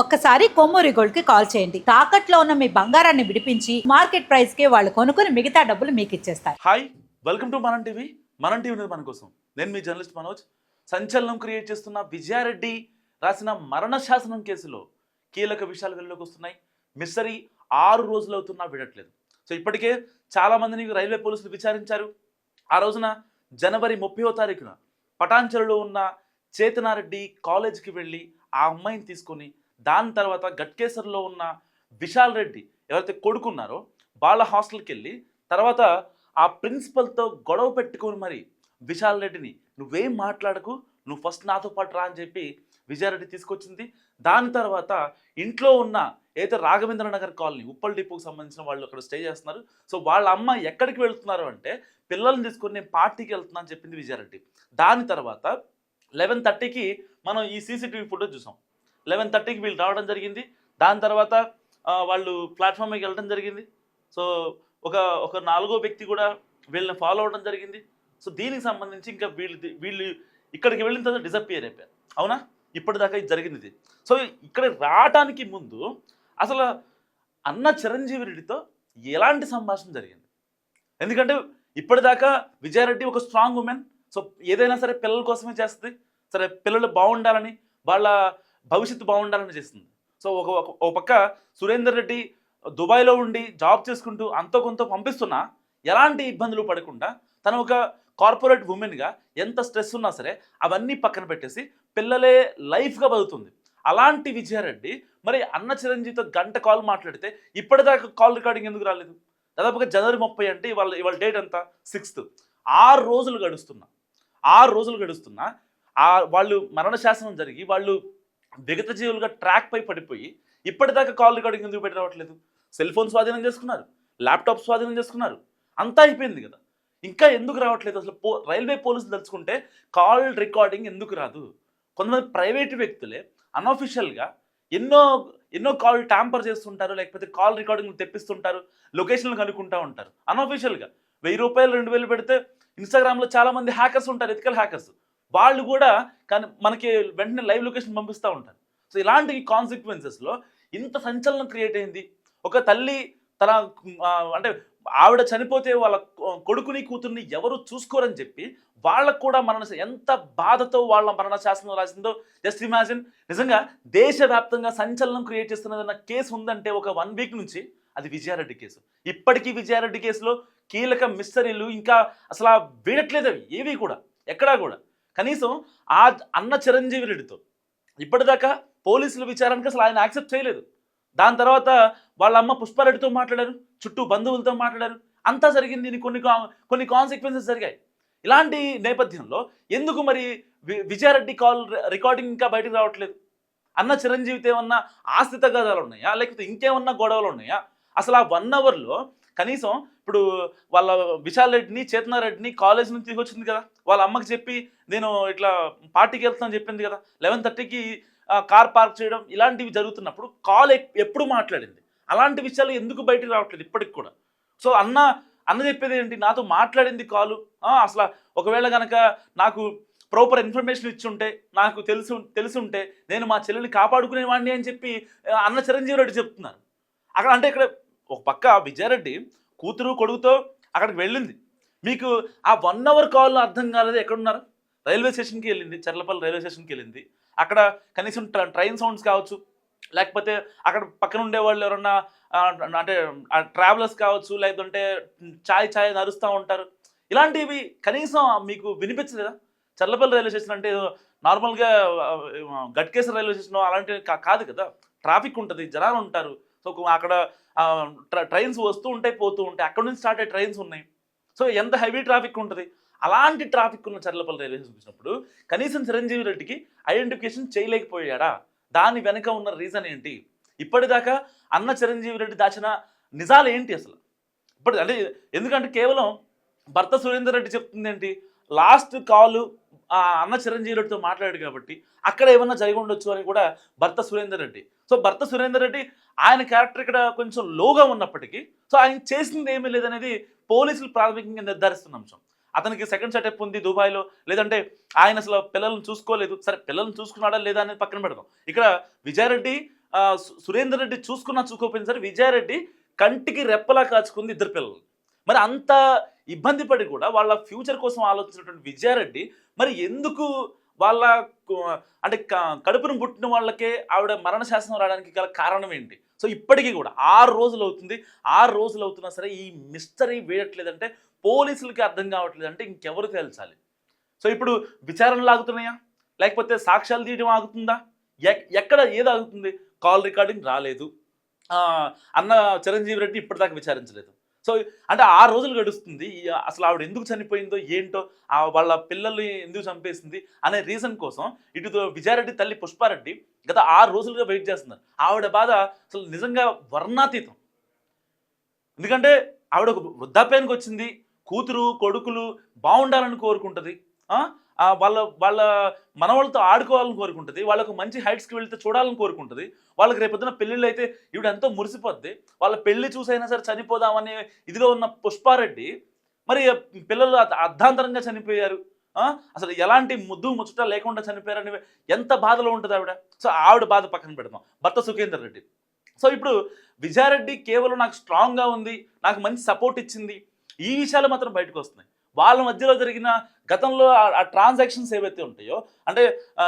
ఒక్కసారి కొమ్మూరి గోల్డ్కి కాల్ చేయండి. తాకట్లో ఉన్న మీ బంగారాన్ని విడిపించి మార్కెట్ ప్రైస్కి వాళ్ళు కొనుక్కుని మిగతా డబ్బులు మీకు ఇచ్చేస్తారు hi welcome to Manam TV. Manam TV మన కోసం. నేను మీ జర్నలిస్ట్ మనోజ్. సంచలనం క్రియేట్ చేస్తున్న విజయారెడ్డి రాసిన మరణ శాసనం కేసులో కీలక విషయాలు వెలుగులోకి వస్తున్నాయి. మిస్సరీ ఆరు రోజులు అవుతున్నా విడట్లేదు సో ఇప్పటికే చాలా మందిని రైల్వే పోలీసులు విచారించారు. ఆ రోజున జనవరి ముప్పైవ తారీఖున పటాంచలులో ఉన్న చేతనారెడ్డి కాలేజీకి వెళ్ళి ఆ అమ్మాయిని తీసుకొని దాని తర్వాత గట్కేసర్లో ఉన్న విశాల్ రెడ్డి ఎవరైతే కొడుకున్నారో వాళ్ళ హాస్టల్కి వెళ్ళి తర్వాత ఆ ప్రిన్సిపల్తో గొడవ పెట్టుకొని మరి విశాల్ రెడ్డిని నువ్వేం మాట్లాడకు నువ్వు ఫస్ట్ నాతో పాటు రా అని చెప్పి విజయారెడ్డి తీసుకొచ్చింది. దాని తర్వాత ఇంట్లో ఉన్న ఏదైతే రాఘవేంద్ర నగర్ కాలనీ ఉప్పల్ డిపోకి సంబంధించిన వాళ్ళు అక్కడ స్టే చేస్తున్నారు. సో వాళ్ళ అమ్మ ఎక్కడికి వెళ్తున్నారు అంటే పిల్లల్ని తీసుకొని నేను పార్టీకి వెళ్తున్నా అని చెప్పింది విజయారెడ్డి దాని తర్వాత లెవెన్ థర్టీకి మనం ఈ సీసీటీవీ ఫుటేజ్ చూసాం. లెవెన్ థర్టీకి వీళ్ళు రావడం జరిగింది. దాని తర్వాత వాళ్ళు ప్లాట్ఫామ్కి వెళ్ళడం జరిగింది. సో ఒక ఒక నాలుగో వ్యక్తి కూడా వీళ్ళని ఫాలో అవ్వడం జరిగింది. సో దీనికి సంబంధించి ఇంకా వీళ్ళు వీళ్ళు ఇక్కడికి వెళ్ళిన తర్వాత డిసప్పియర్ అయిపోయారు. అవునా? ఇప్పటిదాకా ఇది జరిగింది. ఇది సో ఇక్కడ రావటానికి ముందు అసలు అన్న చిరంజీవి రెడ్డితో ఎలాంటి సంభాషణ జరిగింది? ఎందుకంటే ఇప్పటిదాకా విజయారెడ్డి ఒక స్ట్రాంగ్ ఉమెన్ సో ఏదైనా సరే పిల్లల కోసమే చేస్తుంది. సరే పిల్లలు బాగుండాలని వాళ్ళ భవిష్యత్తు బాగుండాలని చేస్తుంది. సో ఒక ఒక- పక్క సురేందర్ రెడ్డి దుబాయ్లో ఉండి జాబ్ చేసుకుంటూ అంతో కొంత పంపిస్తున్నా ఎలాంటి ఇబ్బందులు పడకుండా తను ఒక కార్పొరేట్ ఉమెన్గా ఎంత స్ట్రెస్ ఉన్నా సరే అవన్నీ పక్కన పెట్టేసి పిల్లలే లైఫ్గా బతుకుతుంది. అలాంటి విజయారెడ్డి మరి అన్న చిరంజీవితో గంట కాల్ మాట్లాడితే ఇప్పటిదాకా కాల్ రికార్డింగ్ ఎందుకు రాలేదు? దాదాపుగా జనవరి ముప్పై అంటే ఇవాళ ఇవాళ డేట్ ఎంత? సిక్స్త్. ఆరు రోజులు గడుస్తున్నా. ఆరు రోజులు గడుస్తున్నా. ఆ వాళ్ళు మరణ శాసనం జరిగి వాళ్ళు విగత జీవులుగా ట్రాక్ పై పడిపోయి ఇప్పటిదాకా కాల్ రికార్డింగ్ ఎందుకు పెట్టి రావట్లేదు? సెల్ ఫోన్ స్వాధీనం చేసుకున్నారు ల్యాప్టాప్ స్వాధీనం చేసుకున్నారు అంతా అయిపోయింది కదా. ఇంకా ఎందుకు రావట్లేదు? అసలు పో రైల్వే పోలీసులు తలుచుకుంటే కాల్ రికార్డింగ్ ఎందుకు రాదు? కొంతమంది ప్రైవేట్ వ్యక్తులే అన్అఫిషియల్గా ఎన్నో ఎన్నో కాల్ ట్యాంపర్ చేస్తుంటారు లేకపోతే కాల్ రికార్డింగ్ తెప్పిస్తుంటారు లొకేషన్లు కనుక్కుంటూ ఉంటారు. అన్అఫిషియల్గా వెయ్యి రూపాయలు రెండు వేలు పెడితే ఇన్స్టాగ్రామ్లో చాలామంది హ్యాకర్స్ ఉంటారు ఎథికల్ హ్యాకర్స్. వాళ్ళు కూడా కానీ మనకి వెంటనే లైవ్ లొకేషన్ పంపిస్తూ ఉంటారు. సో ఇలాంటి కాన్సిక్వెన్సెస్లో ఇంత సంచలనం క్రియేట్ అయింది. ఒక తల్లి తన అంటే ఆవిడ చనిపోతే వాళ్ళ కొడుకుని కూతుర్ని ఎవరు చూసుకోరని చెప్పి వాళ్ళకు కూడా మరణ ఎంత బాధతో వాళ్ళ మరణ శాసనం రాసిందో జస్ట్ ఇమాజిన్ నిజంగా దేశవ్యాప్తంగా సంచలనం క్రియేట్ చేస్తున్నదన్న కేసు ఉందంటే ఒక వన్ వీక్ నుంచి అది విజయారెడ్డి కేసు. ఇప్పటికీ విజయారెడ్డి కేసులో కీలక మిస్టరీలు ఇంకా అసలు వీడట్లేదు అవి ఏవి కూడా ఎక్కడా కూడా. కనీసం ఆ అన్న చిరంజీవి రెడ్డితో ఇప్పటిదాకా పోలీసుల విచారానికి అసలు ఆయన యాక్సెప్ట్ చేయలేదు. దాని తర్వాత వాళ్ళ అమ్మ పుష్పారెడ్డితో మాట్లాడారు చుట్టూ బంధువులతో మాట్లాడారు. అంతా జరిగింది కొన్ని కా- కొన్ని కాన్సిక్వెన్సెస్ జరిగాయి. ఇలాంటి నేపథ్యంలో ఎందుకు మరి వి- విజయారెడ్డి కాల్ రికార్డింగ్ ఇంకా బయటకు రావట్లేదు? అన్న చిరంజీవితో ఏమన్నా ఆస్తి తగాదాలు ఉన్నాయా? లేకపోతే ఇంకేమన్నా గొడవలు ఉన్నాయా? అసలు ఆ వన్ అవర్లో కనీసం ఇప్పుడు వాళ్ళ విశాల్ రెడ్డిని చేతనారెడ్డిని కాలేజ్ నుంచి తీసుకొచ్చింది కదా? వాళ్ళ అమ్మకి చెప్పి నేను ఇట్లా పార్టీకి వెళ్తాను చెప్పింది కదా. లెవెన్ థర్టీకి కార్ పార్క్ చేయడం ఇలాంటివి జరుగుతున్నప్పుడు కాల్ ఎప్పుడు మాట్లాడింది? అలాంటి విషయాలు ఎందుకు బయటకు రావట్లేదు ఇప్పటికి కూడా? సో అన్న అన్న చెప్పేది ఏంటి? నాతో మాట్లాడింది కాలు అసలు ఒకవేళ కనుక నాకు ప్రాపర్ ఇన్ఫర్మేషన్ ఇచ్చుంటే నాకు తెలుసు తెలుసుంటే నేను మా చెల్లెల్ని కాపాడుకునేవాడిని అని చెప్పి అన్న చిరంజీవి రెడ్డి చెప్తున్నారు. అక్కడ అంటే ఇక్కడ ఒక పక్క విజయారెడ్డి కూతురు కొడుకుతో అక్కడికి వెళ్ళింది. మీకు ఆ వన్ అవర్ కాల్లో అర్థం కాలేదు? ఎక్కడున్నారు? రైల్వే స్టేషన్కి వెళ్ళింది చర్లపల్లి రైల్వే స్టేషన్కి వెళ్ళింది. అక్కడ కనీసం ట్ర- ట్రైన్ సౌండ్స్ కావచ్చు లేకపోతే అక్కడ పక్కన ఉండే వాళ్ళు ఎవరన్నా అంటే ట్రావెలర్స్ కావచ్చు లేదంటే ఛాయ్ ఛాయ్ నరుస్తూ ఉంటారు. ఇలాంటివి కనీసం మీకు వినిపించలేదా? చర్లపల్లి రైల్వే స్టేషన్ అంటే నార్మల్గా గట్కేశ్వర రైల్వే స్టేషన్ అలాంటివి కా- కాదు కదా? ట్రాఫిక్ ఉంటుంది జనాలు ఉంటారు. సో అక్కడ ట్ర- ట్రైన్స్ వస్తూ ఉంటాయి పోతూ ఉంటాయి. అక్కడ నుంచి స్టార్ట్ అయ్యే ట్రైన్స్ ఉన్నాయి. సో ఎంత హెవీ ట్రాఫిక్ ఉంటుంది? అలాంటి ట్రాఫిక్ ఉన్న చర్లపల్లి రైల్వే చూపించినప్పుడు కనీసం చిరంజీవి రెడ్డికి ఐడెంటిఫికేషన్ చేయలేకపోయాడా? దాని వెనక ఉన్న రీజన్ ఏంటి? ఇప్పటిదాకా అన్న చిరంజీవి రెడ్డి దాచిన నిజాలు ఏంటి అసలు? ఇప్పుడు అంటే ఎందుకంటే కేవలం భర్త సురేందర్ రెడ్డి చెప్తుంది ఏంటి? లాస్ట్ కాల్ ఆ అన్న చిరంజీవి రెడ్డితో మాట్లాడాడు కాబట్టి అక్కడ ఏమన్నా జరిగి ఉండొచ్చు అని కూడా భర్త సురేందర్ రెడ్డి. సో భర్త సురేందర్ రెడ్డి ఆయన క్యారెక్టర్ ఇక్కడ కొంచెం లోగా ఉన్నప్పటికీ సో ఆయన చేసింది ఏమీ లేదనేది పోలీసులు ప్రాథమికంగా నిర్ధారిస్తున్న అంశం. అతనికి సెకండ్ సెటప్ ఉంది దుబాయ్లో. లేదంటే ఆయన అసలు పిల్లలను చూసుకోలేదు. సరే పిల్లల్ని చూసుకున్నాడా లేదా అనేది పక్కన పెడదాం. ఇక్కడ విజయారెడ్డి సురేందర్ రెడ్డి చూసుకున్నా చూసుకోకపోయినా సరే విజయారెడ్డి కంటికి రెప్పలా కాచుకుంది ఇద్దరు పిల్లలు మరి అంత ఇబ్బంది పడి కూడా వాళ్ళ ఫ్యూచర్ కోసం ఆలోచించినటువంటి విజయారెడ్డి మరి ఎందుకు వాళ్ళ అంటే కడుపును పుట్టిన వాళ్ళకే ఆవిడ మరణ శాసనం రావడానికి గల కారణం ఏంటి? సో ఇప్పటికీ కూడా ఆరు రోజులు అవుతుంది. ఆరు రోజులు అవుతున్నా సరే ఈ మిస్టరీ వేయట్లేదంటే పోలీసులకి అర్థం కావట్లేదు అంటే ఇంకెవరు తేల్చాలి? సో ఇప్పుడు విచారణలు ఆగుతున్నాయా? లేకపోతే సాక్ష్యాలు తీయడం ఆగుతుందా? ఎక్కడ ఏది ఆగుతుంది? కాల్ రికార్డింగ్ రాలేదు. అన్న చిరంజీవి రెడ్డి ఇప్పటిదాకా విచారించలేదు. సో అంటే ఆ రోజులు గడుస్తుంది. అసలు ఆవిడ ఎందుకు చనిపోయిందో ఏంటో ఆ వాళ్ళ పిల్లల్ని ఎందుకు చంపేసింది అనే రీజన్ కోసం ఇటు విజయారెడ్డి తల్లి పుష్పారెడ్డి గత ఆరు రోజులుగా వెయిట్ చేస్తున్నారు. ఆవిడ బాధ అసలు నిజంగా వర్ణాతీతం. ఎందుకంటే ఆవిడ ఒక వృద్ధాప్యానికి వచ్చింది. కూతురు కొడుకులు బాగుండాలని కోరుకుంటుంది. వాళ్ళ వాళ్ళ మనవాళ్ళతో ఆడుకోవాలని కోరుకుంటుంది వాళ్ళకు మంచి హైట్స్కి వెళ్తే చూడాలని కోరుకుంటుంది. వాళ్ళకి రేపొద్దున పెళ్ళిళ్ళు అయితే ఈవిడ ఎంతో మురిసిపోద్ది. వాళ్ళ పెళ్ళి చూసైనా సరే చనిపోదామనే ఇదిలో ఉన్న పుష్పారెడ్డి మరి పిల్లలు అర్ధాంతరంగా చనిపోయారు. అసలు ఎలాంటి ముద్దు ముచ్చట లేకుండా చనిపోయారని ఎంత బాధలో ఉంటుంది ఆవిడ? సో ఆవిడ బాధ పక్కన పెడతాం భర్త సుఖేందర్ రెడ్డి. సో ఇప్పుడు విజయారెడ్డి కేవలం నాకు స్ట్రాంగ్గా ఉంది నాకు మంచి సపోర్ట్ ఇచ్చింది ఈ విషయాలు మాత్రం బయటకు వస్తున్నాయి. వాళ్ళ మధ్యలో జరిగిన గతంలో ఆ- ట్రాన్సాక్షన్స్ ఏవైతే ఉంటాయో అంటే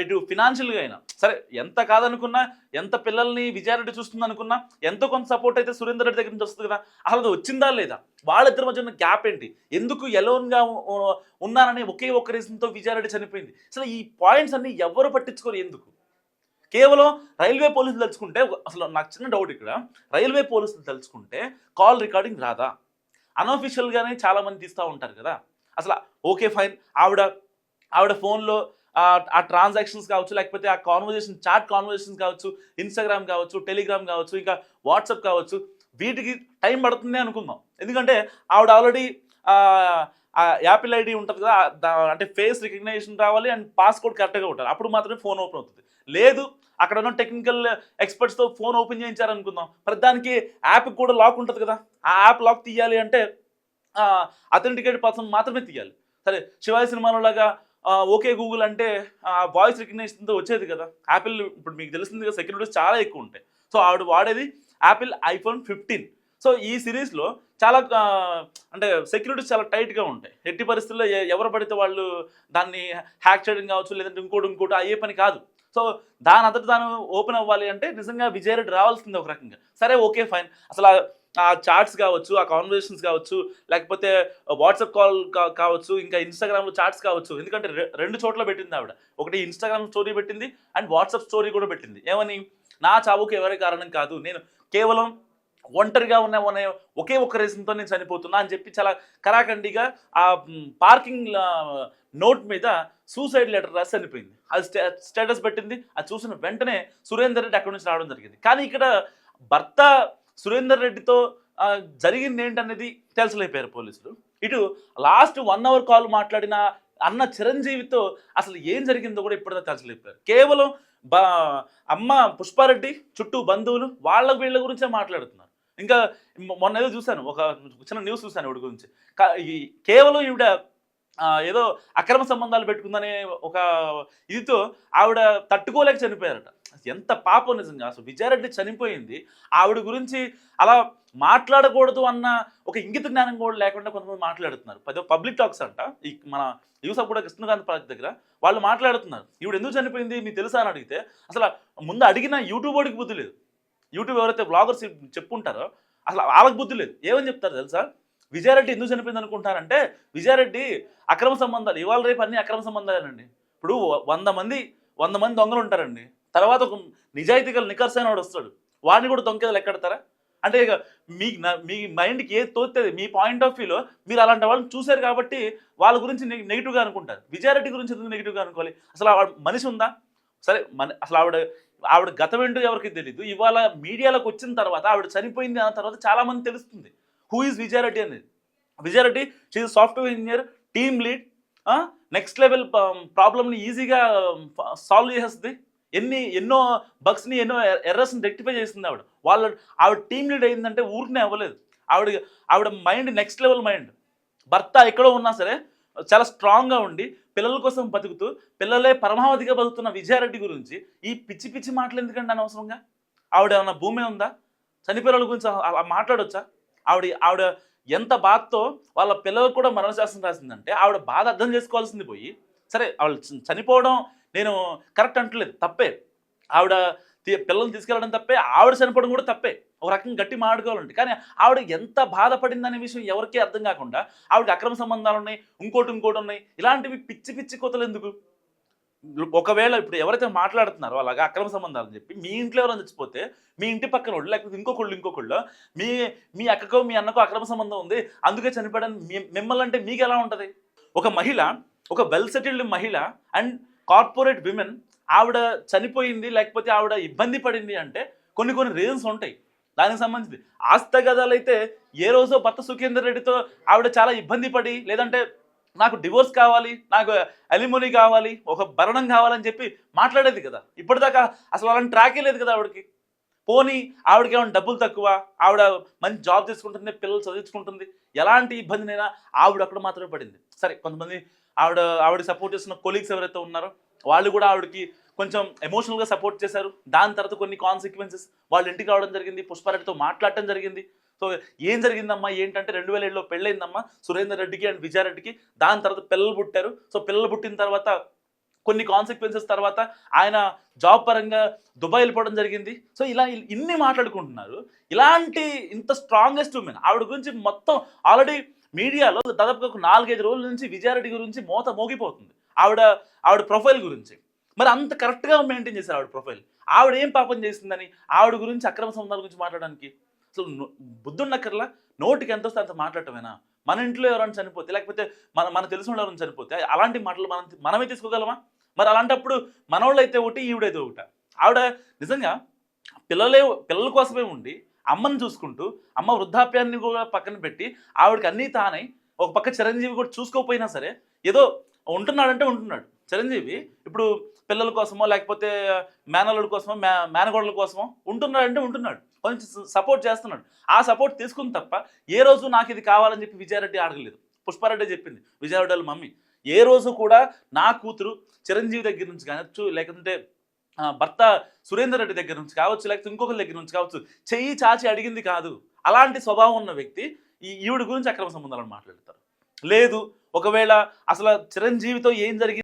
ఇటు ఫినాన్షియల్గా అయినా సరే ఎంత కాదనుకున్నా ఎంత పిల్లల్ని విజయారెడ్డి చూస్తుంది అనుకున్నా ఎంతో కొంత సపోర్ట్ అయితే సురేందర్ రెడ్డి దగ్గర నుంచి వస్తుంది కదా అసలు వచ్చిందా లేదా? వాళ్ళిద్దరి మధ్య ఉన్న గ్యాప్ ఏంటి? ఎందుకు ఎలోన్గా ఉన్నారని ఒకే ఒక్క రీజన్తో విజయారెడ్డి చనిపోయింది? అసలు ఈ పాయింట్స్ అన్ని ఎవరు పట్టించుకోరు ఎందుకు? కేవలం రైల్వే పోలీసులు తలుచుకుంటే అసలు నాకు చిన్న డౌట్ ఇక్కడ. రైల్వే పోలీసులు తలుచుకుంటే కాల్ రికార్డింగ్ రాదా? అన్అఫీషియల్గానే చాలామంది తీస్తూ ఉంటారు కదా. అసలు ఓకే ఫైన్. ఆవిడ ఆవిడ ఫోన్లో ఆ ట్రాన్సాక్షన్స్ కావచ్చు లేకపోతే ఆ కాన్వర్జేషన్ చాట్ కాన్వర్జేషన్స్ కావచ్చు ఇన్స్టాగ్రామ్ కావచ్చు టెలిగ్రామ్ కావచ్చు ఇంకా వాట్సాప్ కావచ్చు వీటికి టైం పడుతుంది అనుకుందాం. ఎందుకంటే ఆవిడ ఆల్రెడీ యాపిల్ ఐడి ఉంటుంది కదా అంటే ఫేస్ రికగ్నైజేషన్ రావాలి అండ్ పాస్కోడ్ కరెక్ట్గా ఉంటుంది అప్పుడు మాత్రమే ఫోన్ ఓపెన్ అవుతుంది. లేదు అక్కడ ఉన్న టెక్నికల్ ఎక్స్పర్ట్స్తో ఫోన్ ఓపెన్ చేయించారనుకుందాం. మరి దానికి యాప్ కూడా లాక్ ఉంటుంది కదా. ఆ యాప్ లాక్ తీయాలి అంటే అథెంటికేట్ పర్సన్ మాత్రమే తీయాలి. సరే శివాజీ సినిమాలో లాగా ఓకే గూగుల్ అంటే వాయిస్ రికగ్నేషన్తో వచ్చేది కదా. యాపిల్ ఇప్పుడు మీకు తెలిసింది కదా సెక్యూరిటీస్ చాలా ఎక్కువ ఉంటాయి. సో ఆవిడ వాడేది యాపిల్ ఐఫోన్ ఫిఫ్టీన్. సో ఈ సిరీస్లో చాలా అంటే సెక్యూరిటీస్ చాలా టైట్గా ఉంటాయి. ఎట్టి పరిస్థితుల్లో ఎవరు పడితే వాళ్ళు దాన్ని హ్యాక్ చేయడం కావచ్చు లేదంటే ఇంకోటి ఇంకోటి అయ్యే పని కాదు. సో దాని అంతటి తాను ఓపెన్ అవ్వాలి అంటే నిజంగా విజయరెడ్డి రావాల్సింది ఒక రకంగా. సరే ఓకే ఫైన్. అసలు ఆ- చాట్స్ కావచ్చు ఆ కాన్వర్సేషన్స్ కావచ్చు లేకపోతే వాట్సాప్ కాల్ కావచ్చు ఇంకా ఇన్స్టాగ్రామ్లో చాట్స్ కావచ్చు. ఎందుకంటే రె- రెండు చోట్ల పెట్టింది ఆవిడ. ఒకటి ఇన్స్టాగ్రామ్ స్టోరీ పెట్టింది అండ్ వాట్సాప్ స్టోరీ కూడా పెట్టింది. ఏమని? నా చావుకు ఎవరి కారణం కాదు. నేను కేవలం ఒంటరిగా ఉన్న అనే ఒకే ఒక్క రీజన్తో నేను చనిపోతున్నా అని చెప్పి చాలా కరాఖండిగా ఆ పార్కింగ్ నోట్ మీద సూసైడ్ లెటర్ రాసి చనిపోయింది. అది స్టేటస్ పెట్టింది. అది చూసిన వెంటనే సురేందర్ రెడ్డి అక్కడి నుంచి రావడం జరిగింది. కానీ ఇక్కడ భర్త సురేందర్ రెడ్డితో జరిగింది ఏంటనేది తెలుసలేపారు పోలీసులు. ఇటు లాస్ట్ వన్ అవర్ కాల్ మాట్లాడిన అన్న చిరంజీవితో అసలు ఏం జరిగిందో కూడా ఇప్పటిదా తెలుసలేపారు. కేవలం బా అమ్మ పుష్పారెడ్డి చుట్టూ బంధువులు వాళ్ళ వీళ్ళ గురించే మాట్లాడుతున్నారు. ఇంకా మొన్న ఏదో చూశాను ఒక చిన్న న్యూస్ చూశాను ఈవిడ గురించి. కేవలం ఈవిడ ఏదో అక్రమ సంబంధాలు పెట్టుకుందనే ఒక ఇదితో ఆవిడ తట్టుకోలేక చనిపోయారట. ఎంత పాపం నిజంగా. అసలు విజయారెడ్డి చనిపోయింది. ఆవిడ గురించి అలా మాట్లాడకూడదు అన్న ఒక ఇంగిత జ్ఞానం కూడా లేకుండా కొంతమంది మాట్లాడుతున్నారు. పదో పబ్లిక్ టాక్స్ అంట. ఈ మన యూసఫ్ కూడా కృష్ణకాంత్ ప్రాజెక్ట్ దగ్గర వాళ్ళు మాట్లాడుతున్నారు. ఈవిడ ఎందుకు చనిపోయింది? మీకు తెలుసా? అని అడిగితే అసలు ముందు అడిగిన యూట్యూబ్ వాడికి బుద్ధి లేదు. యూట్యూబ్ ఎవరైతే బ్లాగర్స్ చెప్పుంటారో అసలు వాళ్ళకి బుద్ధి లేదు. ఏమని చెప్తారు తెలుసా? విజయారెడ్డి ఎందుకు చనిపోయింది అనుకుంటారంటే విజయారెడ్డి అక్రమ సంబంధాలు ఇవాళ రేపు అన్ని అక్రమ సంబంధాలేనండి. ఇప్పుడు వంద మంది వంద మంది దొంగలు ఉంటారండి. తర్వాత ఒక నిజాయితీ గల నికర్సైన వాడు వస్తాడు. వాడిని కూడా దొంకేదలు ఎక్కడతారా అంటే ఇక మీ మీ మైండ్కి ఏది తోస్తుంది మీ పాయింట్ ఆఫ్ వ్యూలో మీరు అలాంటి వాళ్ళని చూశారు కాబట్టి వాళ్ళ గురించి నెగిటివ్గా అనుకుంటారు. విజయారెడ్డి గురించి ఎందుకు నెగిటివ్గా అనుకోవాలి? అసలు ఆవిడ మనిషి ఉందా? సరే మన అసలు ఆవిడ ఆవిడ గతం ఏంటో ఎవరికి తెలియదు ఇవాళ మీడియాలోకి వచ్చిన తర్వాత ఆవిడ చనిపోయింది అన్న తర్వాత చాలామంది తెలుస్తుంది. హూ ఈజ్ విజయారెడ్డి అనేది? Vijaya Reddy she software engineer team lead next level ప్రాబ్లమ్ని ఈజీగా సాల్వ్ చేసేస్తుంది. ఎన్ని ఎన్నో బగ్స్ని ఎన్నో er-, ఎర్రస్ని రెక్టిఫై చేసింది ఆవిడ. వాళ్ళ ఆవిడ టీమ్ లీడ్ అయిందంటే ఊరికనే అవ్వలేదు. ఆవిడ ఆవిడ మైండ్ నెక్స్ట్ లెవెల్ మైండ్ భర్త ఎక్కడో ఉన్నా సరే చాలా స్ట్రాంగ్గా ఉండి పిల్లల కోసం బతుకుతూ పిల్లలే పరమావధిగా బతుకుతున్న విజయారెడ్డి గురించి ఈ పిచ్చి పిచ్చి మాటలు ఎందుకండి అనవసరంగా? ఆవిడ ఏమన్నా భూమి ఉందా? చనిపోయిన గురించి మాట్లాడొచ్చా? ఆవిడ ఆవిడ ఎంత బాధతో వాళ్ళ పిల్లలకు కూడా మరణశాస్త్రం రాసిందంటే ఆవిడ బాధ అర్థం చేసుకోవాల్సింది పోయి సరే ఆవిడ చనిపోవడం నేను కరెక్ట్ అంటలేదు తప్పే. ఆవిడ తీ- పిల్లల్ని తీసుకెళ్ళడం తప్పే ఆవిడ చనిపోవడం కూడా తప్పే. ఒక రకంగా గట్టి మాట్లాడుకోవాలంటే కానీ ఆవిడ ఎంత బాధపడిందనే విషయం ఎవరికీ అర్థం కాకుండా ఆవిడకి అక్రమ సంబంధాలు ఉన్నాయి ఇంకోటి ఇంకోటి ఉన్నాయి. ఇలాంటివి పిచ్చి పిచ్చి కోతలు ఎందుకు? ఒకవేళ ఇప్పుడు ఎవరైతే మాట్లాడుతున్నారో అలాగా అక్రమ సంబంధాలు అని చెప్పి మీ ఇంట్లో ఎవరైనా చచ్చిపోతే మీ ఇంటి పక్కన వాళ్ళు లేకపోతే ఇంకొకళ్ళు ఇంకొకళ్ళు మీ మీ అక్కకో మీ అన్నకో అక్రమ సంబంధం ఉంది అందుకే చనిపోయాడని మిమ్మల్ని అంటే మీకు ఎలా ఉంటుంది? ఒక మహిళ ఒక వెల్ సెటిల్డ్ మహిళ అండ్ కార్పొరేట్ విమెన్ ఆవిడ చనిపోయింది లేకపోతే ఆవిడ ఇబ్బంది పడింది అంటే కొన్ని కొన్ని రీజన్స్ ఉంటాయి. దానికి సంబంధించి ఆస్తగదాలు అయితే ఏ రోజో భర్త సుఖేందర్ రెడ్డితో ఆవిడ చాలా ఇబ్బంది పడి లేదంటే నాకు డివోర్స్ కావాలి నాకు అలిమోనీ కావాలి ఒక భరణం కావాలని చెప్పి మాట్లాడేది కదా. ఇప్పటిదాకా అసలు అలాంటి ట్రాకే లేదు కదా ఆవిడకి. పోనీ ఆవిడకి ఏమైనా డబ్బులు తక్కువ ఆవిడ మంచి జాబ్ తీసుకుంటుంది పిల్లలు చదివించుకుంటుంది ఎలాంటి ఇబ్బందినైనా ఆవిడ అక్కడ మాత్రమే పడింది. సరే కొంతమంది ఆవిడ ఆవిడ సపోర్ట్ చేస్తున్న కొలీగ్స్ ఎవరైతే ఉన్నారో వాళ్ళు కూడా ఆవిడకి కొంచెం ఎమోషనల్గా సపోర్ట్ చేశారు. దాని తర్వాత కొన్ని కాన్సిక్వెన్సెస్ వాళ్ళ ఇంటికి రావడం జరిగింది పుష్పారెడ్డితో మాట్లాడటం జరిగింది. సో ఏం జరిగిందమ్మా? ఏంటంటే రెండు వేల ఏడులో పెళ్ళైందమ్మా సురేందర్ రెడ్డికి అండ్ విజయారెడ్డికి దాని తర్వాత పిల్లలు పుట్టారు. సో పిల్లలు పుట్టిన తర్వాత కొన్ని కాన్సిక్వెన్సెస్ తర్వాత ఆయన జాబ్ పరంగా దుబాయ్ వెళ్ళిపోవడం జరిగింది. సో ఇలా ఇన్ని మాట్లాడుకుంటున్నారు. ఇలాంటి ఇంత స్ట్రాంగెస్ట్ ఉమెన్ ఆవిడ గురించి మొత్తం ఆల్రెడీ మీడియాలో దాదాపుగా ఒక నాలుగైదు రోజుల నుంచి విజయారెడ్డి గురించి మోత మోగిపోతుంది. ఆవిడ ఆవిడ ప్రొఫైల్ గురించి. మరి అంత కరెక్ట్గా మెయింటైన్ చేశారు ఆవిడ ప్రొఫైల్ ఆవిడ ఏం పాపం చేసిందని? ఆవిడ గురించి అక్రమ సంబంధాల గురించి మాట్లాడడానికి. అసలు బుద్ధున్నక్కర్లా నోటికి ఎంత వస్తే అంత మాట్లాడటమేనా? మన ఇంట్లో ఎవరైనా చనిపోతే లేకపోతే మన మన తెలిసిన ఎవరైనా చనిపోతే అలాంటి మాటలు మనం మనమే తీసుకోగలమా? మరి అలాంటప్పుడు మనవాళ్ళైతే అయితే ఒకటి ఈవిడైతే ఒకట. ఆవిడ నిజంగా పిల్లలే పిల్లల కోసమే ఉండి అమ్మని చూసుకుంటూ అమ్మ వృద్ధాప్యాన్ని కూడా పక్కన పెట్టి ఆవిడకి అన్నీ తానై ఒక పక్క చిరంజీవి కూడా చూసుకోకపోయినా సరే ఏదో ఉంటున్నాడంటే ఉంటున్నాడు. చిరంజీవి ఇప్పుడు పిల్లల కోసమో లేకపోతే మేనల్లుడి కోసమో మే మేనగోడల కోసమో ఉంటున్నాడంటే ఉంటున్నాడు. కొంచెం సపోర్ట్ చేస్తున్నాడు. ఆ సపోర్ట్ తీసుకుని తప్ప ఏ రోజు నాకు ఇది కావాలని చెప్పి విజయారెడ్డి అడగలేదు. పుష్పారెడ్డి చెప్పింది విజయారెడ్డి వాళ్ళ మమ్మీ ఏ రోజు కూడా నా కూతురు చిరంజీవి దగ్గర నుంచి కావచ్చు లేకుంటే భర్త సురేందర్ రెడ్డి దగ్గర నుంచి కావచ్చు లేకపోతే ఇంకొకరి దగ్గర నుంచి కావచ్చు చెయ్యి చాచి అడిగింది కాదు. అలాంటి స్వభావం ఉన్న వ్యక్తి ఈ ఈవిడ గురించి అక్రమ సంబంధాలను మాట్లాడతారు. లేదు ఒకవేళ అసలు చిరంజీవితో ఏం జరిగింది